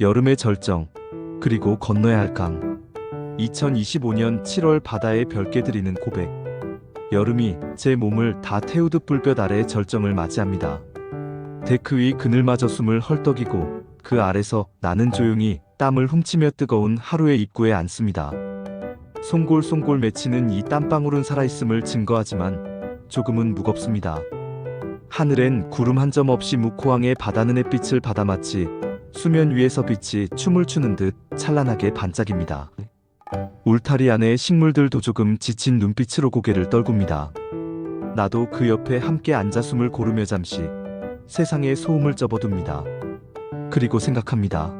여름의 절정, 그리고 건너야 할 강. 2025년 7월 바다에 별께 드리는 고백. 여름이 제 몸을 다 태우듯 불볕 아래 절정을 맞이합니다. 데크 위 그늘마저 숨을 헐떡이고 그 아래서 나는 조용히 땀을 훔치며 뜨거운 하루의 입구에 앉습니다. 송골송골 맺히는 이 땀방울은 살아있음을 증거하지만 조금은 무겁습니다. 하늘엔 구름 한 점 없이 무코항에 바다는 햇빛을 받아 마치 수면 위에서 빛이 춤을 추는 듯 찬란하게 반짝입니다. 울타리 안에 식물들도 조금 지친 눈빛으로 고개를 떨굽니다. 나도 그 옆에 함께 앉아 숨을 고르며 잠시 세상의 소음을 접어둡니다. 그리고 생각합니다.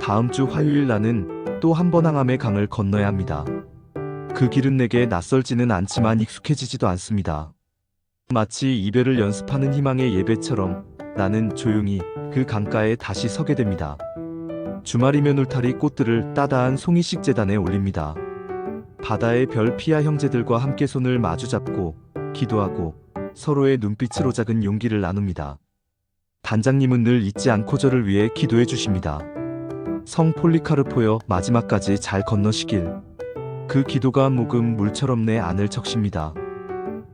다음 주 화요일 나는 또 한 번 항암의 강을 건너야 합니다. 그 길은 내게 낯설지는 않지만 익숙해지지도 않습니다. 마치 이별을 연습하는 희망의 예배처럼 나는 조용히 그 강가에 다시 서게 됩니다. 주말이면 울타리 꽃들을 따다한 송이식 재단에 올립니다. 바다의 별 피아 형제들과 함께 손을 마주잡고 기도하고 서로의 눈빛으로 작은 용기를 나눕니다. 단장님은 늘 잊지 않고 저를 위해 기도해 주십니다. 성 폴리카르포여 마지막까지 잘 건너시길. 그 기도가 묵은 물처럼 내 안을 적십니다.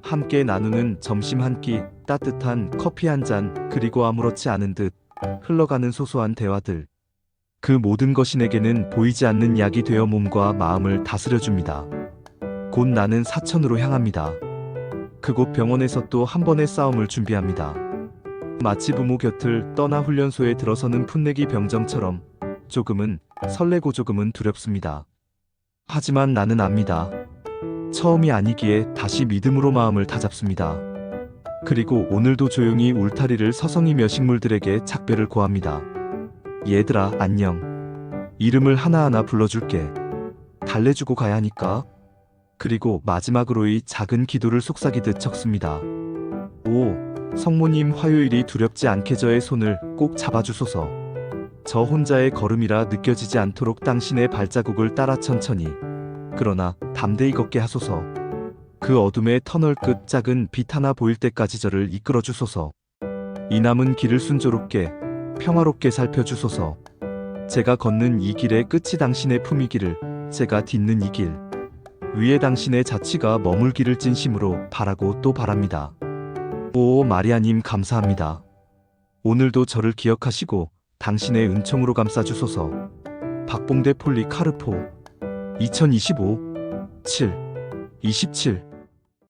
함께 나누는 점심 한 끼, 따뜻한 커피 한 잔, 그리고 아무렇지 않은 듯 흘러가는 소소한 대화들. 그 모든 것이 내게는 보이지 않는 약이 되어 몸과 마음을 다스려 줍니다. 곧 나는 사천으로 향합니다. 그곳 병원에서 또 한 번의 싸움을 준비합니다. 마치 부모 곁을 떠나 훈련소에 들어서는 풋내기 병정처럼 조금은 설레고 조금은 두렵습니다. 하지만 나는 압니다. 처음이 아니기에 다시 믿음으로 마음을 다잡습니다. 그리고 오늘도 조용히 울타리를 서성이며 식물들에게 작별을 고합니다. 얘들아, 안녕. 이름을 하나하나 불러줄게. 달래주고 가야 하니까. 그리고 마지막으로 이 작은 기도를 속삭이듯 적습니다. 오, 성모님 화요일이 두렵지 않게 저의 손을 꼭 잡아주소서. 저 혼자의 걸음이라 느껴지지 않도록 당신의 발자국을 따라 천천히. 그러나 담대히 걷게 하소서. 그 어둠의 터널 끝 작은 빛 하나 보일 때까지 저를 이끌어 주소서. 이 남은 길을 순조롭게 평화롭게 살펴주소서. 제가 걷는 이 길의 끝이 당신의 품이기를 제가 딛는 이 길. 위에 당신의 자취가 머물기를 진심으로 바라고 또 바랍니다. 오 마리아님 감사합니다. 오늘도 저를 기억하시고 당신의 은총으로 감싸주소서. 박봉대 폴리 카르포 2025 7 27